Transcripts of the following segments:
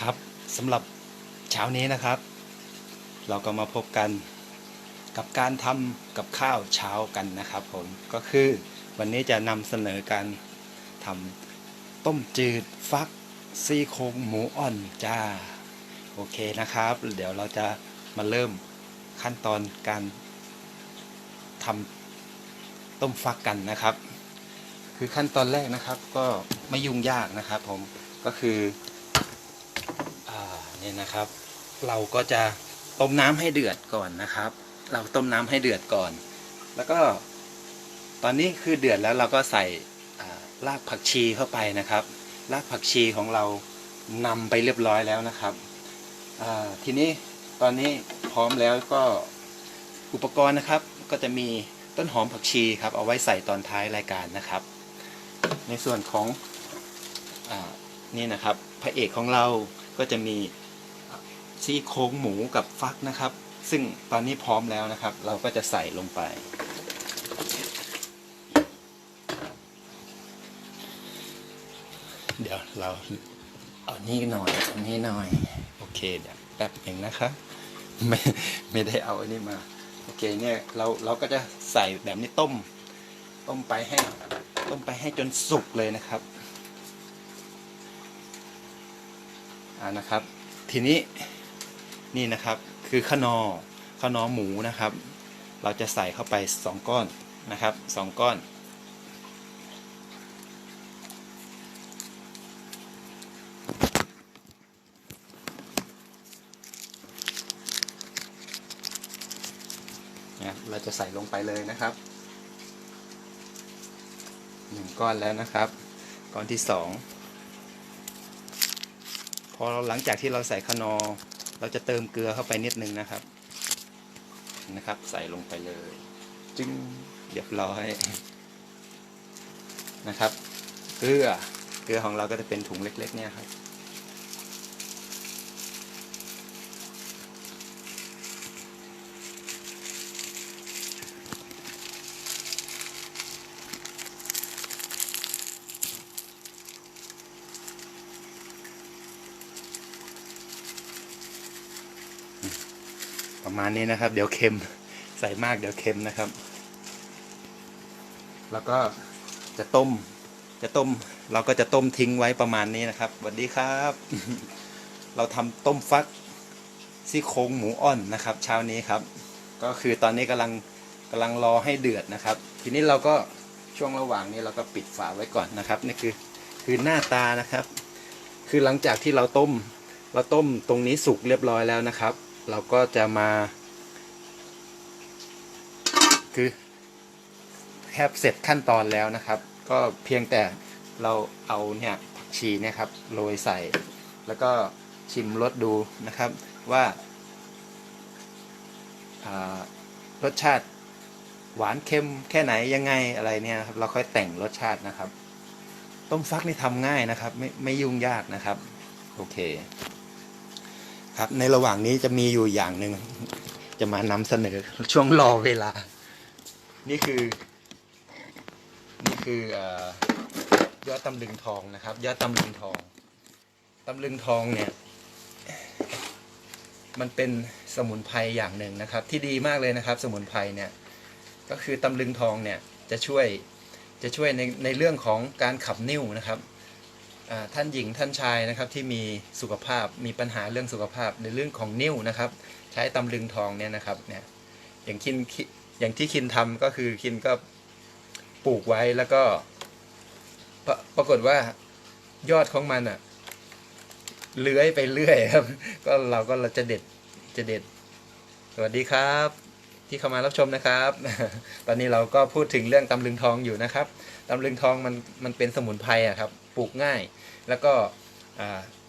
ครับสำหรับเช้านี้นะครับ เราก็มาพบกันกับการทำกับข้าวเช้ากันนะครับผมก็คือวันนี้จะนำเสนอการทำต้มจืดฟักซี่โครงหมูอ่อนจ้าโอเคนะครับ เดี๋ยวเราจะมาเริ่มขั้นตอนการทำต้มฟักกันนะครับ คือขั้นตอนแรกนะครับก็ไม่ยุ่งยากนะครับผมก็คือ เนี่ยนะครับ เราก็จะต้มน้ำให้เดือดก่อนนะครับ เราต้มน้ำให้เดือดก่อน แล้วก็ตอนนี้คือเดือดแล้วเราก็ใส่รากผักชีเข้าไปนะครับรากผักชีของเรานำไปเรียบร้อยแล้วนะครับทีนี้ตอนนี้พร้อมแล้วก็อุปกรณ์นะครับ ก็จะมีต้นหอมผักชีครับเอาไว้ใส่ตอนท้ายรายการนะครับ ในส่วนของอนี่นะครับพระเอกของเราก็จะมี ซี่โครงหมูกับฟักนะครับ ซึ่งตอนนี้พร้อมแล้วนะครับ เราก็จะใส่ลงไป เดี๋ยวเราเอานี่หน่อยเอานี่หน่อย โอเคเดี๋ยวแป๊บหนึ่งนะครับไม่ไม่ได้เอาอันนี้มา โอเคเนี่ยเราเราก็จะใส่แบบนี้ต้ม ต้มไปให้ ต้มไปให้จนสุกเลยนะครับอ่านะครับ ทีนี้ นี่นะครับคือขนอขนอหมูนะครับ เราจะใส่เข้าไปสองก้อนนะครับสองก้อนนะเราจะใส่ลงไปเลยนะครับหนึ่งก้อนแล้วนะครับ ก้อนที่สองพอหลังจากที่เราใส่ขนอ เราจะเติมเกลือเข้าไปนิดนึงนะครับ นะครับ ใส่ลงไปเลย จึงเรียบร้อยนะครับ เกลือ เกลือของเราก็จะเป็นถุงเล็ก ๆ เนี่ยครับ ประมาณนี้นะครับ เดี๋ยวเค็มใส่มากเดี๋ยวเค็มนะครับ แล้วก็จะต้ม จะต้ม เราก็จะต้มทิ้งไว้ประมาณนี้นะครับสวัสดีครับ เราทำต้มฟักซี่โครงหมูอ่อนนะครับ เช้านี้ครับ ก็คือตอนนี้กำลังกำลังรอให้เดือดนะครับ ทีนี้เราก็ช่วงระหว่างนี้เราก็ปิดฝาไว้ก่อนนะครับนี่คือคือหน้าตานะครับ คือหลังจากที่เราต้ม เราต้มตรงนี้สุกเรียบร้อยแล้วนะครับ เราก็จะมา คือแทบเสร็จขั้นตอนแล้วนะครับ ก็เพียงแต่เราเอาเนี่ยผักชีเนี่ยครับโรยใส่ แล้วก็ชิมรสดูนะครับว่ารสชาติหวานเค็มแค่ไหนยังไงอะไรเนี่ยครับเราค่อยแต่งรสชาตินะครับ ต้มฟักนี่ทำง่ายนะครับ ไม่ไม่ยุ่งยากนะครับ โอเค ครับ ในระหว่างนี้จะมีอยู่อย่างหนึ่งจะมานำเสนอช่วงรอเวลา นี่คือ นี่คืออยอดตำลึงทองนะครับ ยอดตำลึงทองตำลึงทองเนี่ย มันเป็นสมุนไพรอย่างหนึ่งนะครับ ที่ดีมากเลยนะครับ สมุนไพรเนี่ย ก็คือตำลึงทองเนี่ยจะช่วยจะช่วยในในเรื่องของการขับนิ่วนะครับ ท่านหญิงท่านชายนะครับที่มีสุขภาพมีปัญหาเรื่องสุขภาพในเรื่องของนิ้วนะครับ ใช้ตำลึงทองเนี่ยนะครับเนี่ยอย่างคินอย่างที่คินทำก็คือคินก็ปลูกไว้แล้วก็ปรปรากฏว่ายอดของมันอะเลื้อยไปเรื่อยครับ ก็เราก็เราจะเด็ดจะเด็ด สวัสดีครับ ที่เข้ามารับชมนะครับ ตอนนี้เราก็พูดถึงเรื่องตำลึงทองอยู่นะครับตำลึงทองมันมันเป็นสมุนไพรอะครับ ปลูกง่าย แล้วก็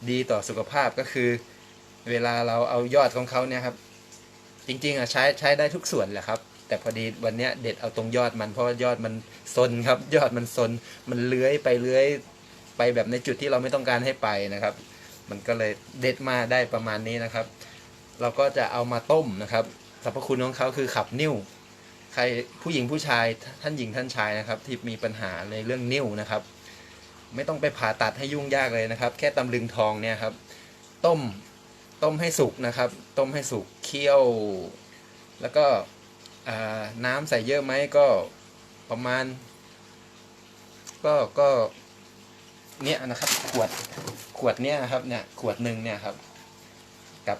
ดีต่อสุขภาพก็คือ เวลาเราเอายอดของเขาเนี่ยครับ จริงๆอะใช้ใช้ได้ทุกส่วนแหละครับ แต่พอดีวันเนี้ยเด็ดเอาตรงยอดมันเพราะยอดมันซนครับ ยอดมันซนมันเลื้อยไปเลื้อยไปแบบในจุดที่เราไม่ต้องการให้ไปนะครับ มันก็เลยเด็ดมาได้ประมาณนี้นะครับ เราก็จะเอามาต้มนะครับสรรพคุณของเขาคือขับนิ่วใครผู้หญิงผู้ชายท่านหญิงท่านชายนะครับ ที่มีปัญหาในเรื่องนิ่วนะครับ ไม่ต้องไปผ่าตัดให้ยุ่งยากเลยนะครับ แค่ตำลึงทองเนี่ยครับ ต้มต้มให้สุกนะครับ ต้มให้สุกเคี่ยว แล้วก็น้ำใส่เยอะไหมก็ประมาณ ก็ก็เนี่ยนะครับ ขวดขวดเนี่ยครับเนี่ยขวดหนึ่งเนี่ยครับ กับ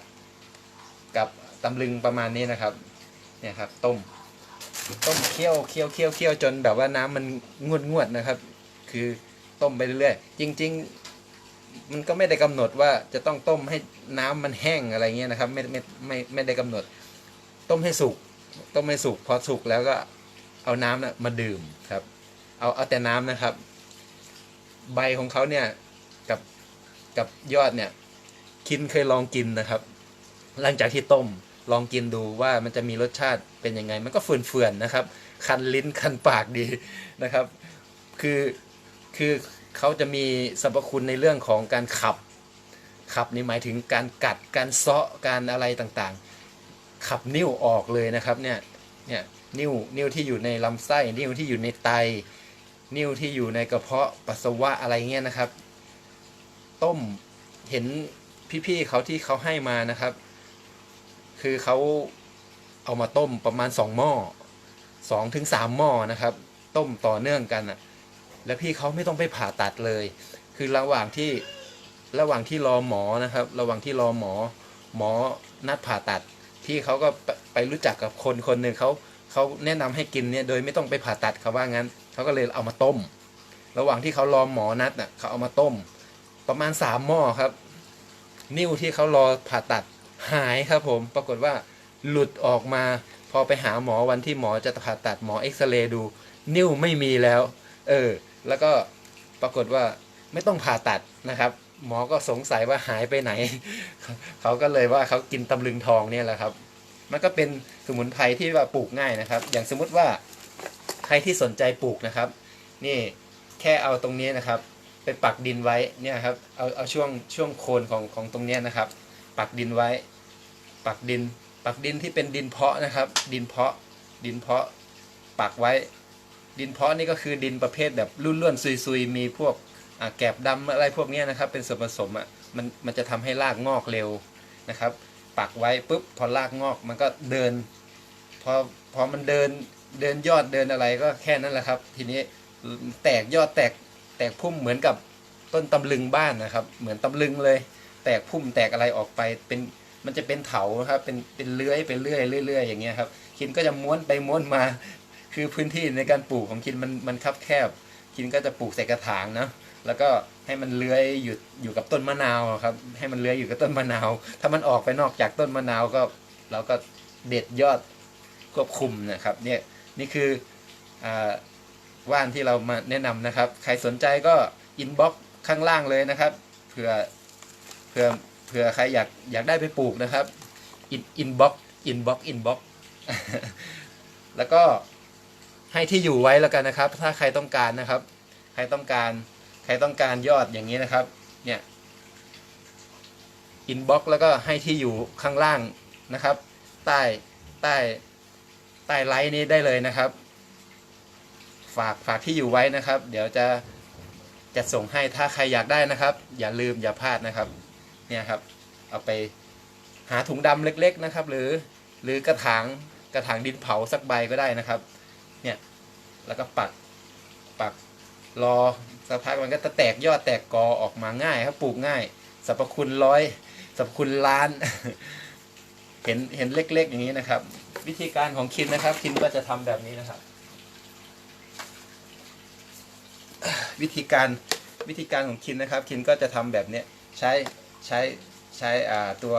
กับตำลึงประมาณนี้นะครับ เนี่ยครับ ต้ม ต้มเคี่ยวเคี่ยวเคี่ยวเคี่ยวจนแบบว่าน้ำมันงวดงวดนะครับ คือ ต้มไปเรื่อยๆ จริง ๆ มันก็ไม่ได้กำหนดว่าจะต้องต้มให้น้ำมันแห้งอะไรเงี้ยนะครับ ไม่ไม่ไม่ไม่ได้กำหนด ต้มให้สุก ต้มให้สุก พอสุกแล้วก็เอาน้ำนะมาดื่มครับ เอาเอาแต่น้ำนะครับ ใบของเขาเนี่ยกับกับยอดเนี่ยคินเคยลองกินนะครับ หลังจากที่ต้มลองกินดูว่ามันจะมีรสชาติเป็นยังไง มันก็เฟื่อนๆนะครับ คันลิ้นคันปากดีนะครับ คือ คือเขาจะมีสรรพคุณในเรื่องของการขับ ขับนี่หมายถึงการกัดการเซาะการอะไรต่างๆ ขับนิ่วออกเลยนะครับเนี่ยเนี่ยนิ่วนิ่วที่อยู่ในลำไส้ นิ่วที่อยู่ในไต นิ่วที่อยู่ในกระเพาะปัสสาวะอะไรเงี้ยนะครับ ต้มเห็นพี่ๆเขาที่เขาให้มานะครับ คือเขาเอามาต้มประมาณสองหม้อสองถึงสามหม้อนะครับ ต้มต่อเนื่องกันอะ แล้วพี่เขาไม่ต้องไปผ่าตัดเลย คือระหว่างที่ระหว่างที่รอหมอนะครับ ระหว่างที่รอหมอ หมอนัดผ่าตัด พี่เขาก็ไปรู้จักกับคนคนหนึ่งเขาเขาแนะนำให้กินเนี่ยโดยไม่ต้องไปผ่าตัดเขาว่างั้นเขาก็เลยเอามาต้ม ระหว่างที่เขารอหมอนัดน่ะเขาเอามาต้ม ประมาณสามหม้อครับ นิ้วที่เขารอผ่าตัดหายครับผมปรากฏว่าหลุดออกมา พอไปหาหมอวันที่หมอจะผ่าตัดหมอเอ็กซเรย์ดู นิ้วไม่มีแล้ว เออ แล้วก็ปรากฏว่าไม่ต้องผ่าตัดนะครับ หมอก็สงสัยว่าหายไปไหน เขาก็เลยว่าเขากินตำลึงทองเนี่ยแหละครับ มันก็เป็นสมุนไพรที่ว่าปลูกง่ายนะครับ อย่างสมมุติว่าใครที่สนใจปลูกนะครับ นี่แค่เอาตรงนี้นะครับ ไปปักดินไว้เนี่ยครับเอาเอาช่วงช่วงโคนของของตรงนี้นะครับ ปักดินไว้ ปักดิน ปักดินที่เป็นดินเพาะนะครับ ดินเพาะดินเพาะปักไว้ ดินเพาะนี่ก็คือดินประเภทแบบร่วนๆซุยๆมีพวกแกบดำอะไรพวกนี้นะครับเป็นส่วนผสมอะมันมันจะทำให้รากงอกเร็วนะครับ ปักไว้ปุ๊บพอรากงอกมันก็เดินพอพอมันเดินเดินยอดเดินอะไรก็แค่นั้นแหละครับ ทีนี้แตกยอดแตกแตกพุ่มเหมือนกับต้นตำลึงบ้านนะครับ เหมือนตำลึงเลย แตกพุ่มแตกอะไรออกไปเป็นมันจะเป็นเถาครับเป็นเป็นเลื้อยไปเรื่อยเรื่อยอย่างเงี้ยครับคินก็จะม้วนไปม้วนมา คือพื้นที่ในการปลูกของคินมันมันคับแคบ คินก็จะปลูกใส่กระถางนะแล้วก็ให้มันเลื้อยอยู่อยู่กับต้นมะนาวครับ ให้มันเลื้อยอยู่กับต้นมะนาว ถ้ามันออกไปนอกจากต้นมะนาวก็เราก็เด็ดยอดควบคุมนะครับ เนี่ยนี่คืออ่ว่านที่เรามาแนะนำนะครับ ใครสนใจก็อินบ็อกข้างล่างเลยนะครับเผื่อเผื่อเผื่อใครอยากอยากได้ไปปลูกนะครับอินอินบ็อกอินบ็อกอินบ็อกแล้วก็ ให้ที่อยู่ไว้แล้วกันนะครับ ถ้าใครต้องการนะครับ ใครต้องการ ใครต้องการยอดอย่างนี้นะครับ เนี่ยอินบ็อกแล้วก็ให้ที่อยู่ข้างล่างนะครับ ใต้ใต้ใต้ไลน์นี้ได้เลยนะครับ ฝากฝากที่อยู่ไว้นะครับ เดี๋ยวจะจะส่งให้ถ้าใครอยากได้นะครับ อย่าลืมอย่าพลาดนะครับ เนี่ยครับ เอาไปหาถุงดำเล็ก ๆนะครับ หรือหรือกระถางกระถางดินเผาสักใบก็ได้นะครับ เนี่ย แล้วก็ปักปักรอสักพักมันก็จะแตกยอดแตกกอออกมาง่ายครับปลูกง่ายสรรพคุณร้อยสรรพคุณล้าน เห็นเห็นเล็ก ๆ อย่างนี้นะครับ วิธีการของคินนะครับ คินก็จะทำแบบนี้นะครับ วิธีการวิธีการของคินนะครับ คินก็จะทำแบบเนี้ยใช้ใช้ใช้ตัว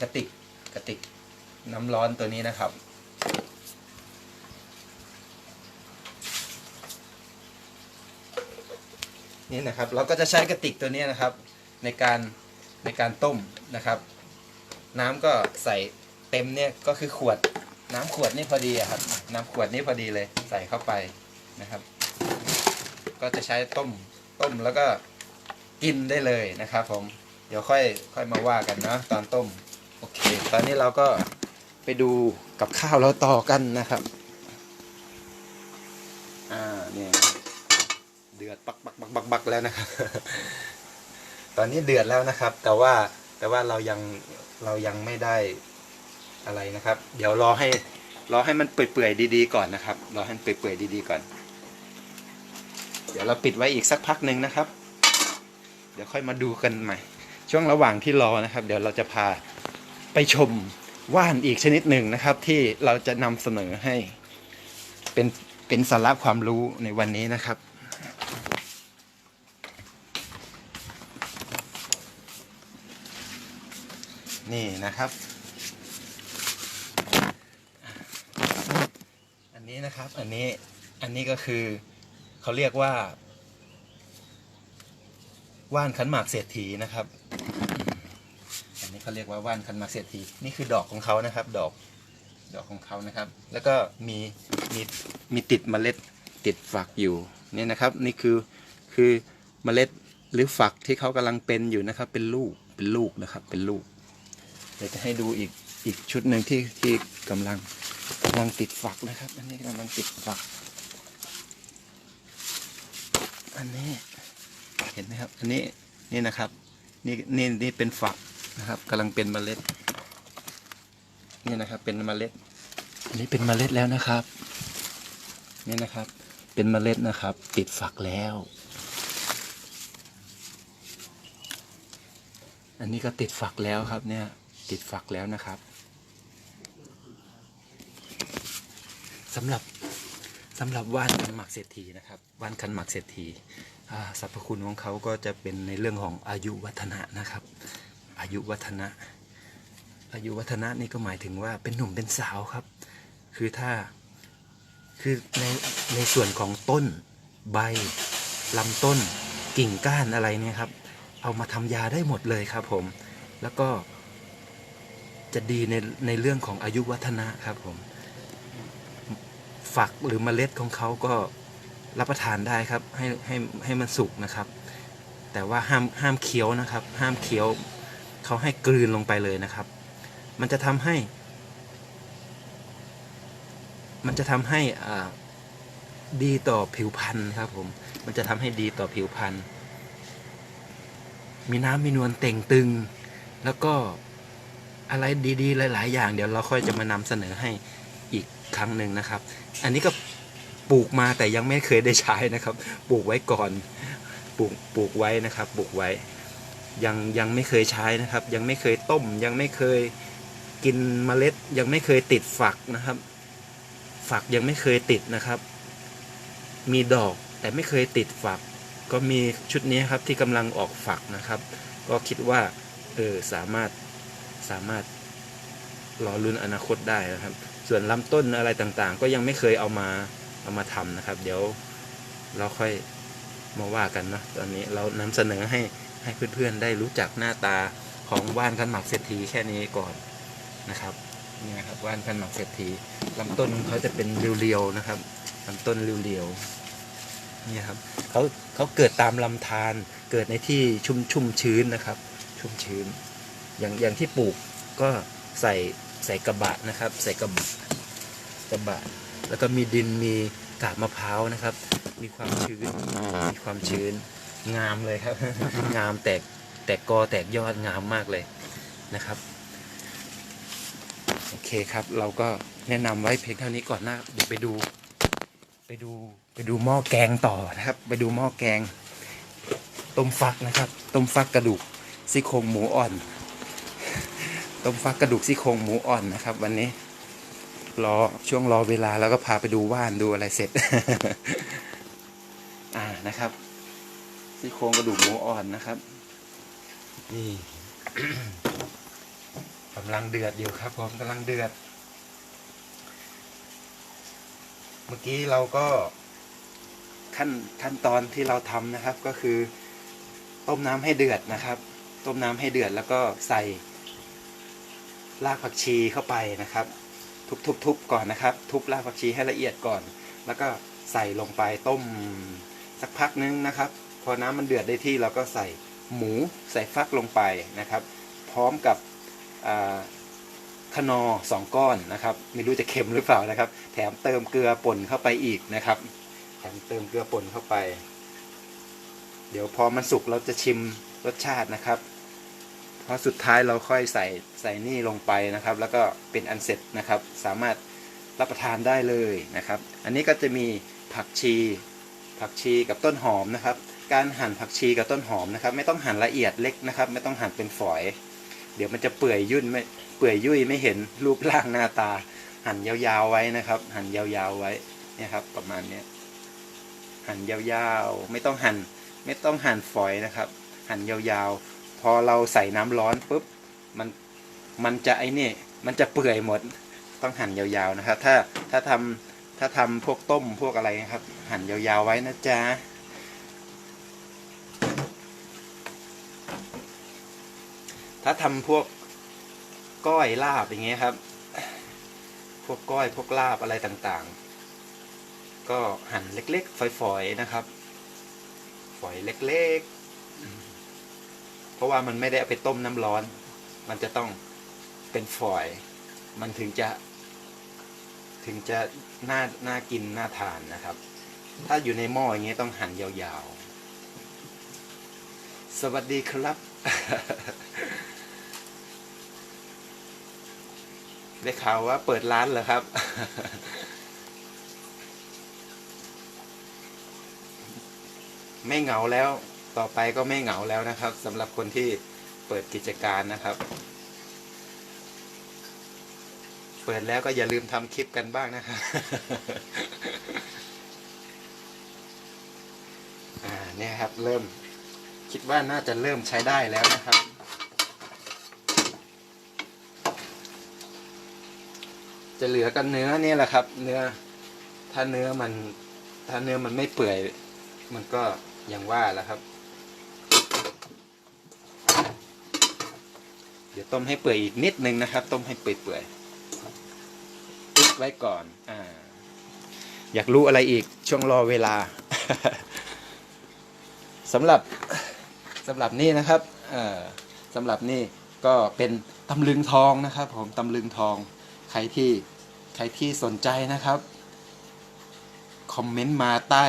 กระติกกระติกน้ำร้อนตัวนี้นะครับ นี่นะครับ เราก็จะใช้กระติกตัวนี้นะครับ ในการในการต้มนะครับ น้ำก็ใส่เต็มเนี่ยก็คือขวดน้ำขวดนี่พอดีครับ น้ำขวดนี่พอดีเลยใส่เข้าไปนะครับ ก็จะใช้ต้มต้มแล้วก็กินได้เลยนะครับ ผมเดี๋ยวค่อยค่อยมาว่ากันเนาะตอนต้มโอเค ตอนนี้เราก็ไปดูกับข้าวเราต่อกันนะครับ อ่าเนี่ย เดือดปักปักปักปักปักแล้วนะครับ ตอนนี้เดือดแล้วนะครับ แต่ว่าแต่ว่าเรายังเรายังไม่ได้อะไรนะครับ เดี๋ยวรอให้รอให้มันเปื่อยๆดีๆก่อนนะครับรอให้มันเปื่อยๆดีๆก่อน เดี๋ยวเราปิดไว้อีกสักพักหนึ่งนะครับ เดี๋ยวค่อยมาดูกันใหม่ ช่วงระหว่างที่รอนะครับ เดี๋ยวเราจะพาไปชมว่านอีกชนิดหนึ่งนะครับ ที่เราจะนำเสนอให้เป็นเป็นสาระความรู้ในวันนี้นะครับ นี่นะครับ อันนี้นะครับอันนี้อันนี้ก็คือเขาเรียกว่า ว่านขันหมากเศรษฐีนะครับ อันนี้เขาเรียกว่าว่านขันหมากเศรษฐีนี่คือดอกของเขานะครับ ดอกดอกของเขานะครับ แล้วก็มีมีมีติดเมล็ดติดฝักอยู่นี่นะครับ นี่คือคือเมล็ดหรือฝักที่เขากำลังเป็นอยู่นะครับ เป็นลูกเป็นลูกนะครับ เป็นลูก เดี๋ยวจะให้ดูอีกอีกชุดหนึ่งที่ที่กำลังกำลังติดฝักนะครับอันนี้กำลังติดฝัก อันนี้เห็นไหมครับ อันนี้นี่นะครับนี่นี่นี่เป็นฝักนะครับกำลังเป็นเมล็ดนี่นะครับเป็นเมล็ดอันนี้เป็นเมล็ดแล้วนะครับนี่นะครับ เป็นเมล็ดนะครับ ติดฝักแล้ว อันนี้ก็ติดฝักแล้วครับเนี่ย ติดฝักแล้วนะครับสำหรับสำหรับว่านคันหมักเศรษฐีนะครับว่านคันหมักเศรษฐีสรรพคุณของเขาก็จะเป็นในเรื่องของอายุวัฒนะนะครับ อายุวัฒนะ อายุวัฒนะนี่ก็หมายถึงว่าเป็นหนุ่มเป็นสาวครับ คือถ้าคือในในส่วนของต้นใบลำต้นกิ่งก้านอะไรเนี่ยครับ เอามาทำยาได้หมดเลยครับผม แล้วก็ จะดีในในเรื่องของอายุวัฒนะครับผม ฝักหรือเมล็ดของเขาก็รับประทานได้ครับ ให้ให้ให้มันสุกนะครับ แต่ว่าห้ามห้ามเคี้ยวนะครับ ห้ามเคี้ยวเขาให้กลืนลงไปเลยนะครับ มันจะทำให้ มันจะทำให้อ่าดีต่อผิวพรรณครับผม มันจะทำให้ดีต่อผิวพรรณ มีน้ำมีนวลเต่งตึง แล้วก็ อะไรดีๆ หลาย ๆ อย่าง เดี๋ยวเราค่อยจะมานำเสนอให้อีกครั้งหนึ่งนะครับ อันนี้ก็ปลูกมาแต่ยังไม่เคยได้ใช้นะครับ ปลูกไว้ก่อนปลูกปลูกไว้นะครับ ปลูกไว้ยังยังไม่เคยใช้นะครับ ยังไม่เคยต้ม ยังไม่เคยกินเมล็ด ยังไม่เคยติดฝักนะครับ ฝักยังไม่เคยติดนะครับ มีดอกแต่ไม่เคยติดฝัก ก็มีชุดนี้ครับที่กำลังออกฝักนะครับ ก็คิดว่าเออสามารถ สามารถรอรุ่นอนาคตได้นะครับ ส่วนลำต้นอะไรต่างๆ ก็ยังไม่เคยเอามาเอามาทำนะครับ เดี๋ยวเราค่อยมาว่ากันนะตอนนี้เรานำเสนอให้ให้เพื่อนๆได้รู้จักหน้าตาของว่านขันหมากเศรษฐีแค่นี้ก่อนนะครับนี่นะครับว่านขันหมากเศรษฐีลำต้นเขาจะเป็นเรียวๆนะครับลำต้นเรียวๆนี่ครับเขาเขาเกิดตามลำธารเกิดในที่ชุ่มชุ่มชื้นนะครับ ชุ่มชื้น อย่างอย่างที่ปลูกก็ใส่ใส่กระบะนะครับ ใส่กระบะกระบะ แล้วก็มีดินมีกาบมะพร้าวนะครับ มีความชื้นมีความชื้นงามเลยครับ งามแตกแตกกอแตกยอดงามมากเลยนะครับ โอเคครับ เราก็แนะนำไว้เพียงเท่านี้ก่อนนะเดี๋ยวไปดู ไปดูไปดูหม้อแกงต่อนะครับ ไปดูหม้อแกง ต้มฟักนะครับ ต้มฟักกระดูกซี่โครงหมูอ่อน ต้มฟักกระดูกซี่โครงหมูอ่อนนะครับ วันนี้รอช่วงรอเวลาแล้วก็พาไปดูว่านดูอะไรเสร็จ อ่านะครับซี่โครงกระดูกหมูอ่อนนะครับ นี่กำลังเดือดอยู่ครับผมกำลังเดือด เมื่อกี้เราก็ขั้นขั้นตอนที่เราทำนะครับก็คือ ต้มน้ำให้เดือดนะครับ ต้มน้ำให้เดือดแล้วก็ใส่ รากผักชีเข้าไปนะครับ ทุบๆๆก่อนนะครับ ทุบรากผักชีให้ละเอียดก่อน แล้วก็ใส่ลงไปต้มสักพักนึงนะครับ พอน้ำมันเดือดได้ที่เราก็ใส่หมูใส่ฟักลงไปนะครับ พร้อมกับอ่าขนอสองก้อนนะครับ ไม่รู้จะเค็มหรือเปล่านะครับ แถมเติมเกลือป่นเข้าไปอีกนะครับ แถมเติมเกลือป่นเข้าไป เดี๋ยวพอมันสุกเราจะชิมรสชาตินะครับ พอสุดท้ายเราค่อยใส่ใส่นี่ลงไปนะครับ แล้วก็เป็นอันเสร็จนะครับ สามารถรับประทานได้เลยนะครับ อันนี้ก็จะมีผักชี ผักชีกับต้นหอมนะครับ การหั่นผักชีกับต้นหอมนะครับ ไม่ต้องหั่นละเอียดเล็กนะครับ ไม่ต้องหั่นเป็นฝอย เดี๋ยวมันจะเปื่อยยุ่นไม่เปื่อยยุ่ยไม่เห็นรูปร่างหน้าตา หั่นยาวๆไว้นะครับ หั่นยาวๆไว้นี่ครับประมาณนี้หั่นยาวๆ ไม่ต้องหั่นไม่ต้องหั่นฝอยนะครับ หั่นยาวๆ พอเราใส่น้ำร้อนปุ๊บมันมันจะไอ้นี่มันจะเปื่อยหมดต้องหั่นยาวๆนะครับ ถ้าถ้าทำถ้าทำพวกต้มพวกอะไรครับ หั่นยาวๆไว้นะจ๊ะถ้าทำพวกก้อยลาบอย่างเงี้ยครับ พวกก้อยพวกลาบอะไรต่างๆ ก็หั่นเล็กๆ ฝอยๆนะครับ ฝอยเล็กๆ เพราะว่ามันไม่ได้เอาไปต้มน้ำร้อน มันจะต้องเป็นฝอย มันถึงจะ ถึงจะน่าน่ากินน่าทานนะครับ ถ้าอยู่ในหม้ออย่างเงี้ยต้องหั่นยาวๆ สวัสดีครับ ได้ข่าวว่าเปิดร้านเหรอครับไม่เหงาแล้ว ต่อไปก็ไม่เหงาแล้วนะครับสำหรับคนที่เปิดกิจการนะครับ เปิดแล้วก็อย่าลืมทำคลิปกันบ้างนะครับอ่าเนี่ยครับเริ่มคิดว่าน่าจะเริ่มใช้ได้แล้วนะครับ จะเหลือกันเนื้อนี่แหละครับ เนื้อถ้าเนื้อมัน ถ้าเนื้อมันไม่เปื่อย มันก็อย่างว่าแหละครับ เดี๋ยวต้มให้เปื่อยอีกนิดนึงนะครับ ต้มให้เปื่อยๆปิดไว้ก่อนอ่าอยากรู้อะไรอีกช่วงรอเวลาสำหรับสำหรับนี่นะครับสำหรับนี่ก็เป็นตำลึงทองนะครับ ผมตำลึงทอง ใครที่ใครที่สนใจนะครับคอมเมนต์มาใต้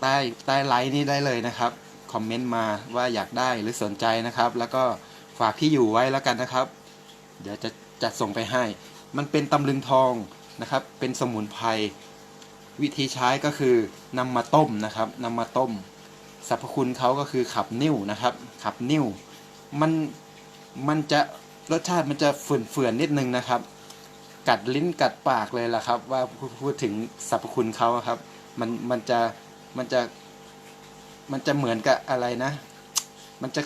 ใต้ใต้ไลน์นี้ได้เลยนะครับคอมเมนต์มาว่าอยากได้หรือสนใจนะครับ แล้วก็ ฝากที่อยู่ไว้แล้วกันนะครับ เดี๋ยวจะจัดส่งไปให้ มันเป็นตำลึงทองนะครับ เป็นสมุนไพรวิธีใช้ก็คือนำมาต้มนะครับนำมาต้มสรรพคุณเขาก็คือขับนิ่วนะครับ ขับนิ่วมันมันจะรสชาติมันจะเฟื่อนๆนิดนึงนะครับ กัดลิ้นกัดปากเลยล่ะครับ ว่าพูดถึงสรรพคุณเขาครับ มันมันจะมันจะมันจะเหมือนกับอะไรนะ มันจะ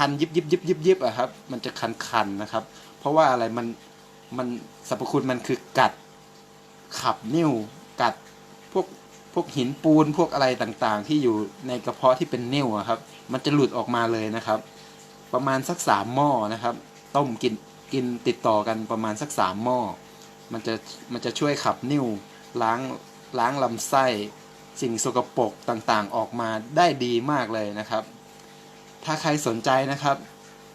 คันยิบยิบยิบยิบยิบอะครับ มันจะคันคันนะครับ เพราะว่าอะไรมันมันสรรพคุณมันคือกัดขับนิ่วกัดพวกพวกหินปูนพวกอะไรต่างๆ ที่อยู่ในกระเพาะที่เป็นนิ่วอะครับ มันจะหลุดออกมาเลยนะครับ ประมาณสักสามหม้อนะครับ ต้มกินกินติดต่อกันประมาณสักสามหม้อมันจะมันจะช่วยขับนิ่วล้างล้างลำไส้ สิ่งสกปรกต่างๆ ออกมาได้ดีมากเลยนะครับ ถ้าใครสนใจนะครับ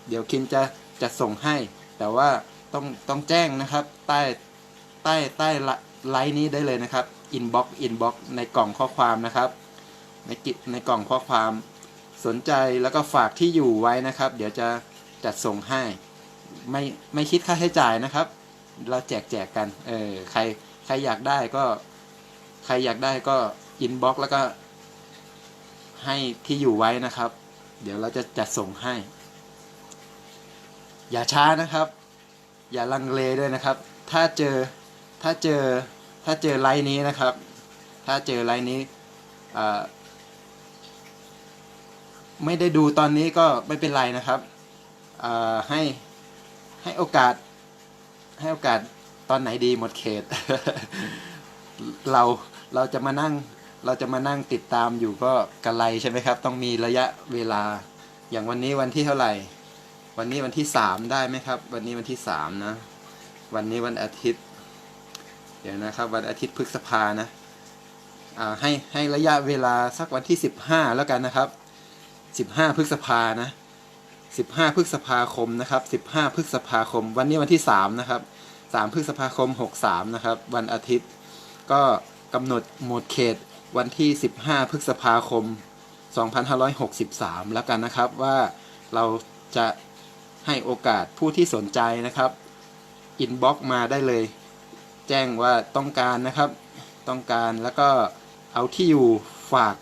เดี๋ยวคินจะจะส่งให้ แต่ว่าต้องต้องแจ้งนะครับ ใต้ใต้ใต้ไลน์นี้ได้เลยนะครับ inbox inbox ในกล่องข้อความนะครับ ในกิจในกล่องข้อความสนใจแล้วก็ฝากที่อยู่ไว้นะครับ เดี๋ยวจะจัดส่งให้ไม่ไม่คิดค่าใช้จ่ายนะครับ เราแจกแจกกันเออใครใครอยากได้ก็ ใครอยากได้ก็อินบ็อกแล้วก็ให้ที่อยู่ไว้นะครับ เดี๋ยวเราจะจัดส่งให้ อย่าช้านะครับ อย่าลังเลด้วยนะครับ ถ้าเจอถ้าเจอถ้าเจอไลน์นี้นะครับ ถ้าเจอไลน์นี้ไม่ได้ดูตอนนี้ก็ไม่เป็นไรนะครับให้ให้โอกาสให้โอกาสตอนไหนดีหมดเขต เราเราจะมานั่ง เราจะมานั่งติดตามอยู่ก็กระไรใช่ไหมครับ ต้องมีระยะเวลา อย่างวันนี้วันที่เท่าไหร่ วันนี้วันที่สามได้ไหมครับ วันนี้วันที่สามนะ วันนี้วันอาทิตย์ เดี๋ยวนะครับ วันอาทิตย์พฤษภานะให้ให้ระยะเวลาสักวันที่สิบห้าแล้วกันนะครับสิบห้าพฤษภานะสิบห้าพฤษภาคมนะครับสิบห้าพฤษภาคม วันนี้วันที่สามนะครับสามพฤษภาคมหกสามนะครับ วันอาทิตย์ ก็กำหนดหมดเขต วันที่ 15 พฤษภาคม 2563 แล้วกันนะครับว่าเราจะให้โอกาสผู้ที่สนใจนะครับอินบ็อกมาได้เลย แจ้งว่าต้องการนะครับ ต้องการแล้วก็เอาที่อยู่ฝาก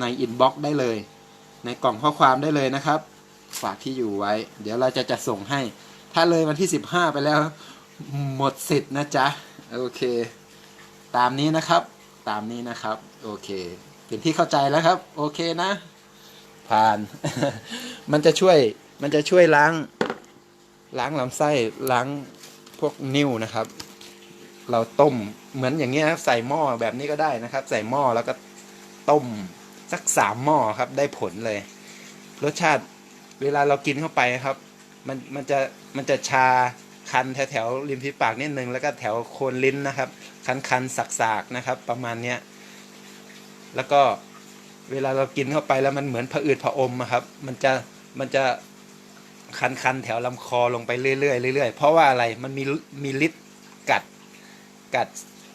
ในอินบ็อกได้เลย ในกล่องข้อความได้เลยนะครับ ฝากที่อยู่ไว้ เดี๋ยวเราจะจะส่งให้ ถ้าเลยวันที่ 15 ไปแล้ว หมดสิทธิ์นะจ๊ะ โอเค ตามนี้นะครับ ตามนี้นะครับ โอเค เป็นที่เข้าใจแล้วครับ โอเคนะ ผ่าน มันจะช่วยมันจะช่วยล้าง ล้างลำไส้ล้างพวกนิ่วนะครับ เราต้มเหมือนอย่างเงี้ยครับใส่หม้อแบบนี้ก็ได้นะครับ ใส่หม้อแล้วก็ต้มสักสามหม้อครับ ได้ผลเลย รสชาติเวลาเรากินเข้าไปครับ มันมันจะมันจะชา คันแถวแถวริมฝีปากนิดนึงแล้วก็แถวโคนลิ้นนะครับ คันคันสักสากๆนะครับ ประมาณเนี้ยแล้วก็เวลาเรากินเข้าไปแล้วมันเหมือนผะอืดผะอมครับ มันจะมันจะคันคันๆแถวลำคอลงไปเรื่อยๆเรื่อยๆเพราะว่าอะไรมันมีมีฤทธิ์กัดกัด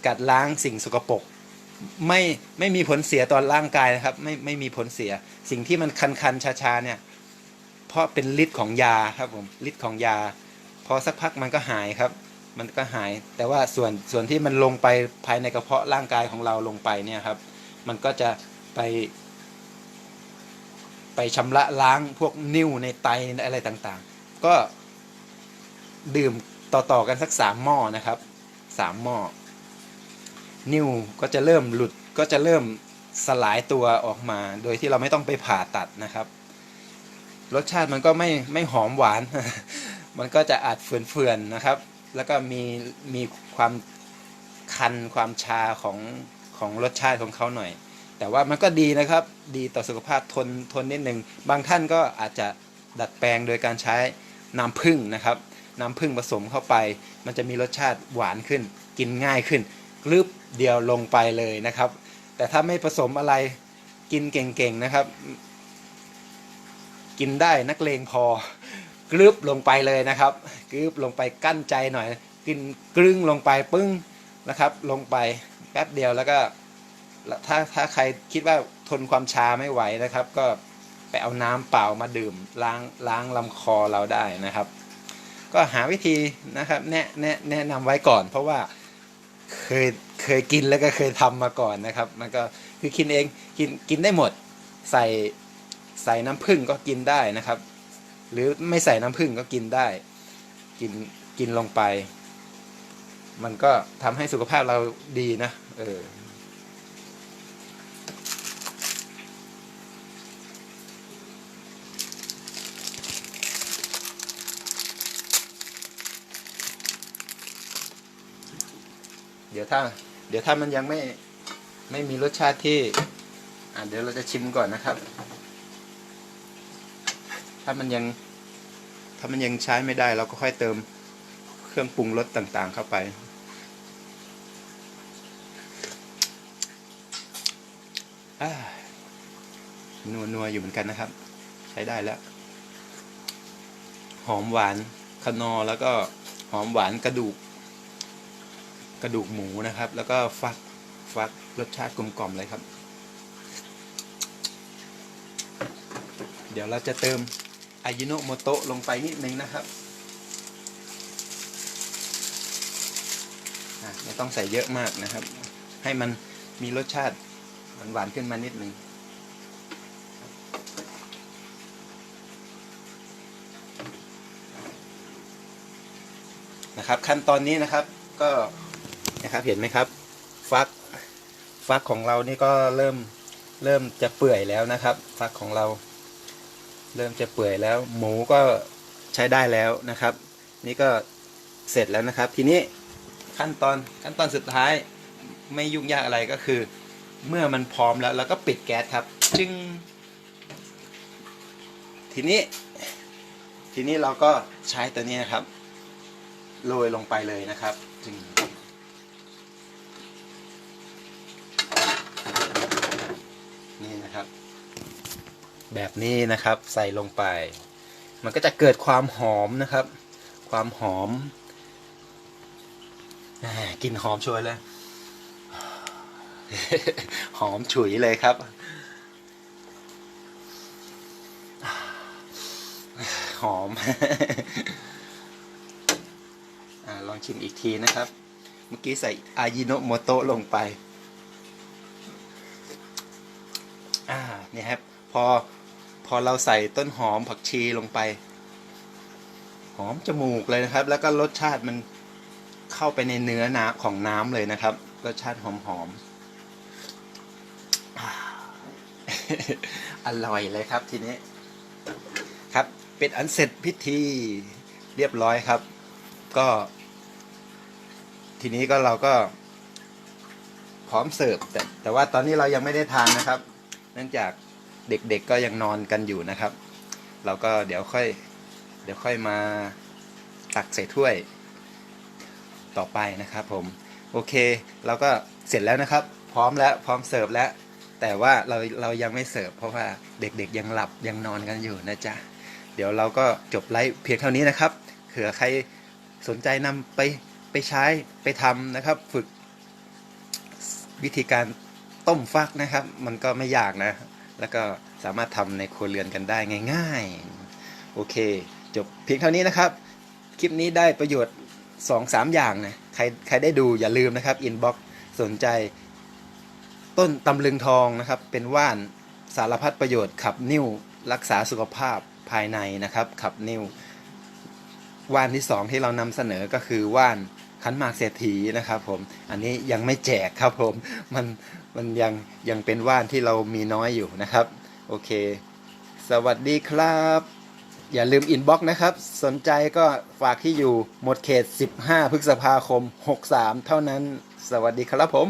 กัดล้างสิ่งสกปรกไม่ไม่มีผลเสียต่อร่างกายนะครับ ไม่ไม่มีผลเสีย สิ่งที่มันคันคันๆชาๆเนี่ย เพราะเป็นฤทธิ์ของยาครับผมฤทธิ์ของยา อสักพักมันก็หายครับ มันก็หาย แต่ว่าส่วนส่วนที่มันลงไปภายในกระเพาะร่างกายของเราลงไปเนี่ยครับ มันก็จะไป ไปชำระล้างพวกนิ่วในไตอะไรต่างๆ ก็ดื่มต่อๆกันสักสามหม้อนะครับสามหม้อนิ่วก็จะเริ่มหลุดก็จะเริ่มสลายตัวออกมา โดยที่เราไม่ต้องไปผ่าตัดนะครับ รสชาติมันก็ไม่ไม่หอมหวาน มันก็จะอาจเฟื่อนๆนะครับ แล้วก็มีมีความคันความชาของของรสชาติของเขาหน่อย แต่ว่ามันก็ดีนะครับ ดีต่อสุขภาพทนทนนิดหนึ่ง บางท่านก็อาจจะดัดแปลงโดยการใช้น้ำผึ้งนะครับ น้ำผึ้งผสมเข้าไป มันจะมีรสชาติหวานขึ้น กินง่ายขึ้นกลืบเดียวลงไปเลยนะครับ แต่ถ้าไม่ผสมอะไรกินเก่งๆนะครับ กินได้นักเลงพอ กรึบลงไปเลยนะครับกรึบลงไปกั้นใจหน่อยกินกรึ้งลงไปปึ้งนะครับ ลงไปแป๊บเดียวแล้วก็ถ้าถ้าใครคิดว่าทนความชาไม่ไหวนะครับ ก็ไปเอาน้ำเปล่ามาดื่มล้างล้างลำคอเราได้นะครับ ก็หาวิธีนะครับ แนะแนะแนะนำไว้ก่อน เพราะว่าเคยเคยกินแล้วก็เคยทำมาก่อนนะครับ มันก็คือกินเองกินกินได้หมด ใส่ใส่น้ำผึ้งก็กินได้นะครับ หรือไม่ใส่น้ำผึ้งก็กินได้กินกินลงไป มันก็ทำให้สุขภาพเราดีนะเออเดี๋ยวถ้า เดี๋ยวถ้ามันยังไม่ไม่มีรสชาติที่ อะเดี๋ยวเราจะชิมก่อนนะครับ ถ้ามันยังถ้ามันยังใช้ไม่ได้เราก็ค่อยเติมเครื่องปรุงรสต่างๆเข้าไป นัวนัวอยู่เหมือนกันนะครับ ใช้ได้แล้ว หอมหวานคนอแล้วก็หอมหวานกระดูก กระดูกหมูนะครับ แล้วก็ฟักฟักรสชาติกลมกล่อมเลยครับ เดี๋ยวเราจะเติม อายิโนโมโตะลงไปนิดนึงนะครับไม่ต้องใส่เยอะมากนะครับ ให้มันมีรสชาติหวานๆขึ้นมานิดนึงนะครับ ขั้นตอนนี้นะครับก็นะครับเห็นไหมครับ ฟักฟักของเรานี่ก็เริ่มเริ่มจะเปื่อยแล้วนะครับ ฟักของเรา เริ่มจะเปื่อยแล้ว หมูก็ใช้ได้แล้วนะครับ นี่ก็เสร็จแล้วนะครับ ทีนี้ขั้นตอนขั้นตอนสุดท้ายไม่ยุ่งยากอะไรก็คือ เมื่อมันพร้อมแล้วเราก็ปิดแก๊สครับ จึง ทีนี้ ทีนี้เราก็ใช้ตัวนี้นะครับโรยลงไปเลยนะครับจึงนี่นะครับ แบบนี้นะครับ ใส่ลงไป มันก็จะเกิดความหอมนะครับ ความหอมกลินหอมช่วยเลย หอมฉุยเลยครับ หอมอลองชิมอีกทีนะครับ เมื่อกี้ใส่อายิโนโมโตะลงไป อ่า นี่ครับ พอพ อเราใส่ต้นหอมผักชีลงไป หอมจมูกเลยนะครับ แล้วก็รสชาติมันเข้าไปในเนื้อน้ำของน้ำเลยนะครับ รสชาติหอมหอมๆอร่อยเลยครับทีนี้ ครับเป็นอันเสร็จพิธีเรียบร้อยครับ ก็ ทีนี้ก็เราก็พร้อมเสิร์ฟแต่แต่ว่าตอนนี้เรายังไม่ได้ทานนะครับ เนื่องจาก เด็กๆก็ยังนอนกันอยู่นะครับ เราก็เดี๋ยวค่อยเดี๋ยวค่อยมาตักใส่ถ้วยต่อไปนะครับผมโอเค เราก็เสร็จแล้วนะครับ พร้อมแล้วพร้อมเสิร์ฟแล้ว แต่ว่าเราเรายังไม่เสิร์ฟเพราะว่าเด็กๆยังหลับยังนอนกันอยู่นะจ๊ะเดี๋ยวเราก็จบไลฟ์เพียงเท่านี้นะครับเผื่อใครสนใจนำไปไปใช้ไปทำนะครับ ฝึกวิธีการต้มฟักนะครับ มันก็ไม่ยากนะ แล้วก็สามารถทำในครัวเรือนกันได้ง่าย ๆ โอเค จบเพียงเท่านี้นะครับ คลิปนี้ได้ประโยชน์ 2-3 อย่างนะใครใครได้ดูอย่าลืมนะครับอินบ็อกสนใจต้นตำลึงทองนะครับ เป็นว่านสารพัดประโยชน์ขับนิ่วรักษาสุขภาพภายในนะครับ ขับนิ่วว่านที่สองที่เรานำเสนอก็คือว่านขันหมากเศรษฐีนะครับผม อันนี้ยังไม่แจกครับผม มัน มันยังยังเป็นว่านที่เรามีน้อยอยู่นะครับ โอเค สวัสดีครับ อย่าลืมอินบ็อกนะครับ สนใจก็ฝากที่อยู่หมดเขต 15 พฤษภาคม 63 เท่านั้น สวัสดีครับผม